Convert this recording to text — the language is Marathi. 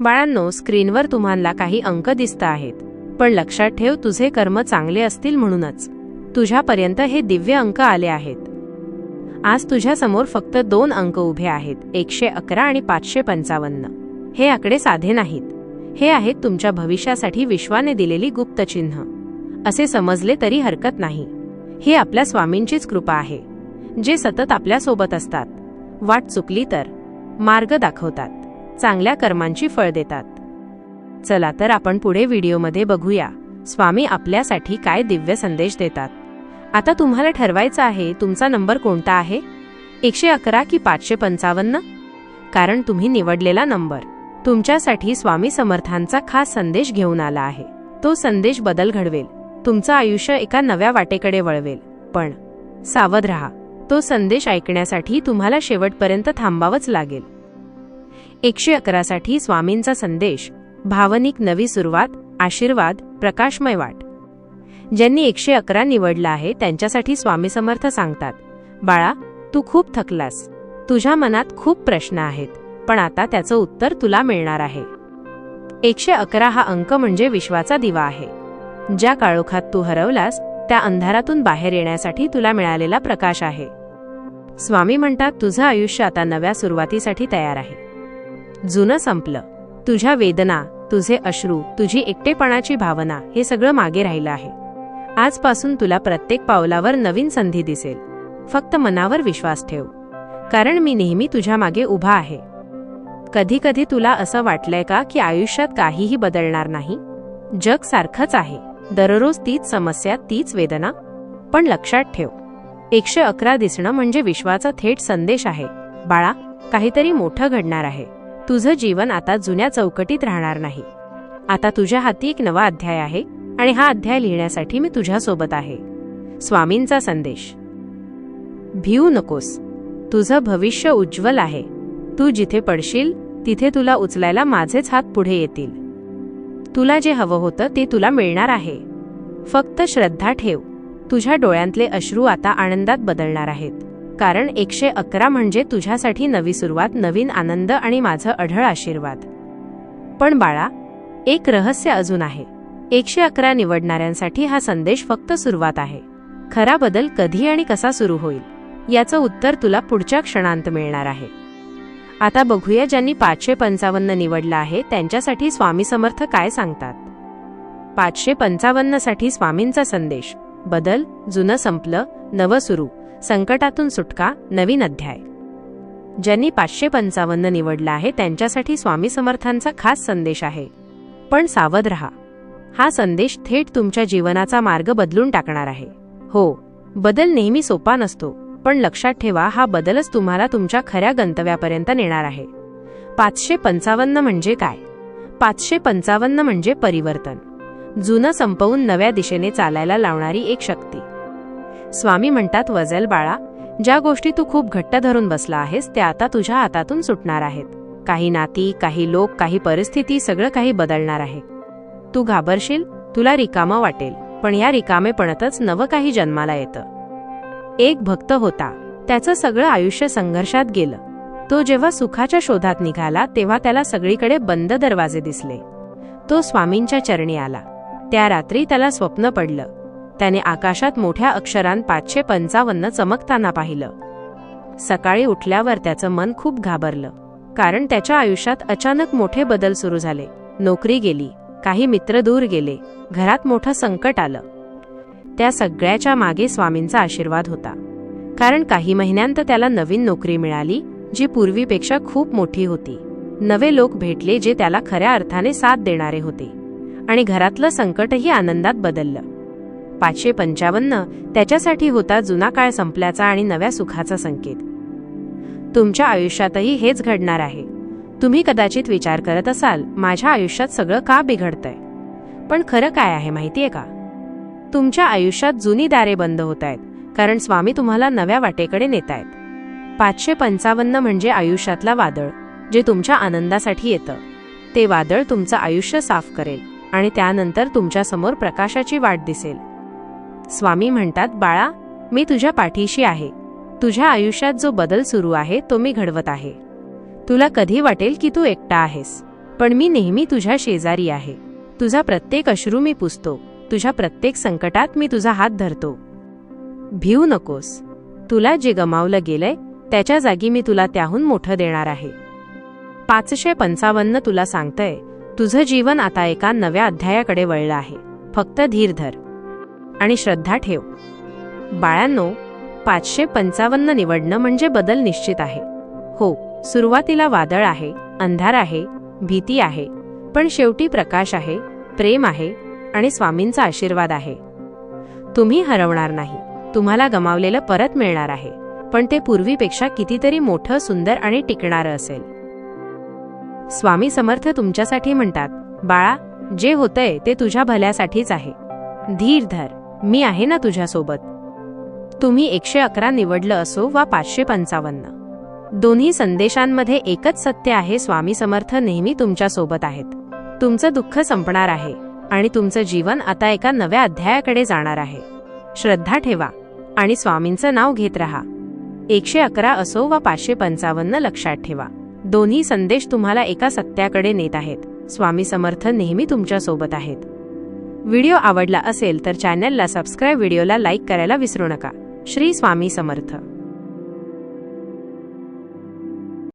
बाळांनो स्क्रीनवर तुम्हाला काही अंक दिसत आहेत. पण लक्षात ठेव तुझे कर्म चांगले असतील म्हणूनच. तुझ्यापर्यंत हे दिव्य अंक आले आहेत. आज तुझ्यासमोर फक्त दोन अंक उभे आहेत एकशे अकरा आणि पाचशे पंचावन्न. हे आकडे साधे नाहीत. हे आहेत तुमच्या भविष्यासाठी विश्वाने दिलेली गुप्त चिन्ह. असे समजले तरी हरकत नाही. ही आपल्या स्वामींचीच कृपा आहे. जे सतत आपल्यासोबत असतात. वाट चुकली तर मार्ग दाखवतात. चांगल्या कर्मांची फळ देतात. चला तर आपण पुढे व्हिडिओमध्ये बघूया. स्वामी आपल्यासाठी काय दिव्य संदेश देतात. आता तुम्हाला ठरवायचं आहे तुमचा नंबर कोणता आहे? एकशे अकरा की पाचशे पंचावन्न? कारण तुम्ही निवडलेला नंबर. तुमच्यासाठी स्वामी समर्थांचा खास संदेश घेऊन आला आहे. तो संदेश बदल घडवेल. तुमचं आयुष्य एका नव्या वाटेकडे वळवेल. पण सावध राहा. तो संदेश ऐकण्यासाठी तुम्हाला शेवटपर्यंत थांबावंच लागेल. एकशे अकरासाठी स्वामींचा संदेश भावनिक नवी सुरुवात आशीर्वाद प्रकाशमय वाट. ज्यांनी एकशे अकरा निवडला आहे त्यांच्यासाठी स्वामी समर्थ सांगतात बाळा तू खूप थकलास. तुझ्या मनात खूप प्रश्न आहेत पण आता त्याचं उत्तर तुला मिळणार आहे. एकशे अकरा हा अंक म्हणजे विश्वाचा दिवा आहे. ज्या काळोखात तू हरवलास त्या अंधारातून बाहेर येण्यासाठी तुला मिळालेला प्रकाश आहे. स्वामी म्हणतात तुझं आयुष्य आता नव्या सुरुवातीसाठी तयार आहे. जुनं संपलं. तुझ्या वेदना तुझे अश्रू तुझी एकटेपणाची भावना हे सगळं मागे राहिलं आहे. आजपासून तुला प्रत्येक पावलावर नवीन संधी दिसेल. फक्त मनावर विश्वास ठेव. कारण मी नेहमी तुझ्या मागे उभा आहे. कधी कधी तुला असं वाटलंय का की आयुष्यात काहीही बदलणार नाही? जग सारखंच आहे. दररोज तीच समस्या तीच वेदना? पण लक्षात ठेव. एकशे अकरा दिसणं म्हणजे विश्वाचा थेट संदेश आहे. बाळा काहीतरी मोठं घडणार आहे. तुझं जीवन आता जुन्या चौकटीत राहणार नाही. आता तुझ्या हाती एक नवा अध्याय आहे आणि हा अध्याय लिहिण्यासाठी मी तुझ्यासोबत आहे. स्वामींचा संदेश. भिऊ नकोस. तुझं भविष्य उज्ज्वल आहे. तू जिथे पडशील तिथे तुला उचलायला माझेच हात पुढे येतील. तुला जे हवं होतं ते तुला मिळणार आहे. फक्त श्रद्धा ठेव. तुझ्या डोळ्यांतले अश्रू आता आनंदात बदलणार आहेत. कारण एकशे अकरा म्हणजे तुझ्यासाठी नवी सुरुवात नवीन आनंद आणि माझं अढळ आशीर्वाद. पण बाळा एक रहस्य अजून आहे. एकशे अकरा निवडणाऱ्यांसाठी हा संदेश फक्त सुरुवात आहे. खरा बदल कधी आणि कसा सुरू होईल याचं उत्तर तुला पुढच्या क्षणांत मिळणार आहे. आता बघूया ज्यांनी पाचशे पंचावन्न निवडलं आहे त्यांच्यासाठी स्वामी समर्थ काय सांगतात. पाचशे पंचावन्नसाठी स्वामींचा संदेश बदल जुनं संपलं नवं सुरू. संकटातून सुटका नवीन अध्याय. ज्यांनी पाचशे पंचावन्न निवडला आहे त्यांच्यासाठी स्वामी समर्थांचा खास संदेश आहे. पण सावध रहा. हा संदेश थेट तुमच्या जीवनाचा मार्ग बदलून टाकणार आहे. हो बदल नेहमी सोपा नसतो पण लक्षात ठेवा हा बदलच तुम्हाला तुमच्या खऱ्या गंतव्यापर्यंत नेणार आहे. पाचशे पंचावन्न म्हणजे काय? पाचशे पंचावन्न म्हणजे परिवर्तन. जुनं संपवून नव्या दिशेने चालायला लावणारी एक शक्ती. स्वामी म्हणतात वजल बाळा ज्या गोष्टी तू खूप घट्ट धरून बसला आहेस त्या आता तुझ्या हातातून सुटणार आहेत. काही नाती काही लोक काही परिस्थिती सगळं काही बदलणार आहे. तू घाबरशील तुला रिकामं वाटेल पण या रिकामेपणातच नवं काही जन्माला येतं. एक भक्त होता. त्याचं सगळं आयुष्य संघर्षात गेलं. तो जेव्हा सुखाच्या शोधात निघाला तेव्हा त्याला सगळीकडे बंद दरवाजे दिसले. तो स्वामींच्या चरणी आला. त्या रात्री त्याला स्वप्न पडलं. त्याने आकाशात मोठ्या अक्षरांत पाचशे पंचावन्न चमकताना पाहिलं. सकाळी उठल्यावर त्याचं मन खूप घाबरलं. कारण त्याच्या आयुष्यात अचानक मोठे बदल सुरू झाले. नोकरी गेली काही मित्र दूर गेले घरात मोठं संकट आलं. त्या सगळ्याच्या मागे स्वामींचा आशीर्वाद होता. कारण काही महिन्यांत त्याला नवीन नोकरी मिळाली जी पूर्वीपेक्षा खूप मोठी होती. नवे लोक भेटले जे त्याला खऱ्या अर्थाने साथ देणारे होते. आणि घरातलं संकटही आनंदात बदललं. पाचशे पंचावन्न त्याच्यासाठी होता जुना काळ संपल्याचा आणि नव्या सुखाचा संकेत. तुमच्या आयुष्यातही हेच घडणार आहे. तुम्ही कदाचित विचार करत असाल माझ्या आयुष्यात सगळं का बिघडतंय? पण खरं काय आहे माहितीये का? तुमच्या आयुष्यात जुनी दारे बंद होत आहेत कारण स्वामी तुम्हाला नव्या वाटेकडे नेत आहेत पाचशे पंचावन्न म्हणजे आयुष्यातला वादळ जे तुमच्या आनंदासाठी येतं. ते वादळ तुमचं आयुष्य साफ करेल आणि त्यानंतर तुमच्यासमोर प्रकाशाची वाट दिसेल. स्वामी म्हणतात बाळा मी तुझ्या पाठीशी आहे. तुझ्या आयुष्यात जो बदल सुरू आहे तो मी घडवत आहे. तुला कधी वाटेल की तू एकटा आहेस. पण मी नेहमी तुझ्या शेजारी आहे. तुझा प्रत्येक अश्रू मी पुसतो. तुझ्या प्रत्येक संकटात मी तुझा हात धरतो. भिऊ नकोस. तुला जे गमावलं गेलंय त्याच्या जागी मी तुला त्याहून मोठं देणार आहे. पाचशे पंचावन्न तुला सांगतंय तुझं जीवन आता एका नव्या अध्यायाकडे वळलं आहे. फक्त धीर धर. आणि श्रद्धा ठेव. बाळांनो पाचशे पंचावन्न निवडणं म्हणजे बदल निश्चित आहे. हो सुरुवातीला वादळ आहे अंधार आहे भीती आहे पण शेवटी प्रकाश आहे प्रेम आहे आणि स्वामींचा आशीर्वाद आहे. तुम्ही हरवणार नाही तुम्हाला गमावलेलं परत मिळणार आहे पण ते पूर्वीपेक्षा कितीतरी मोठं सुंदर आणि टिकणारं असेल. स्वामी समर्थ तुमच्यासाठी म्हणतात बाळा जे होतंय ते तुझ्या भल्यासाठीच आहे. धीर धर. मी आहे ना तुझ्यासोबत. तुम्ही एकशे अकरा निवडलं असो वा पाचशे पंचावन्न. दोन्ही संदेशांमध्ये एकच सत्य आहे स्वामी समर्थ नेहमी तुमच्यासोबत आहेत. तुमचं दुःख संपणार आहे आणि तुमचं जीवन आता एका नव्या अध्यायाकडे जाणार आहे. श्रद्धा ठेवा आणि स्वामींचं नाव घेत राहा. एकशे अकरा असो वा पाचशे पंचावन्न लक्षात ठेवा. दोन्ही संदेश तुम्हाला एका सत्याकडे नेत आहेत. स्वामी समर्थ नेहमी तुमच्यासोबत आहेत. व्हिडिओ आवडला असेल तर चॅनलला सबस्क्राईब व्हिडिओला लाईक करायला विसरू नका. श्री स्वामी समर्थ.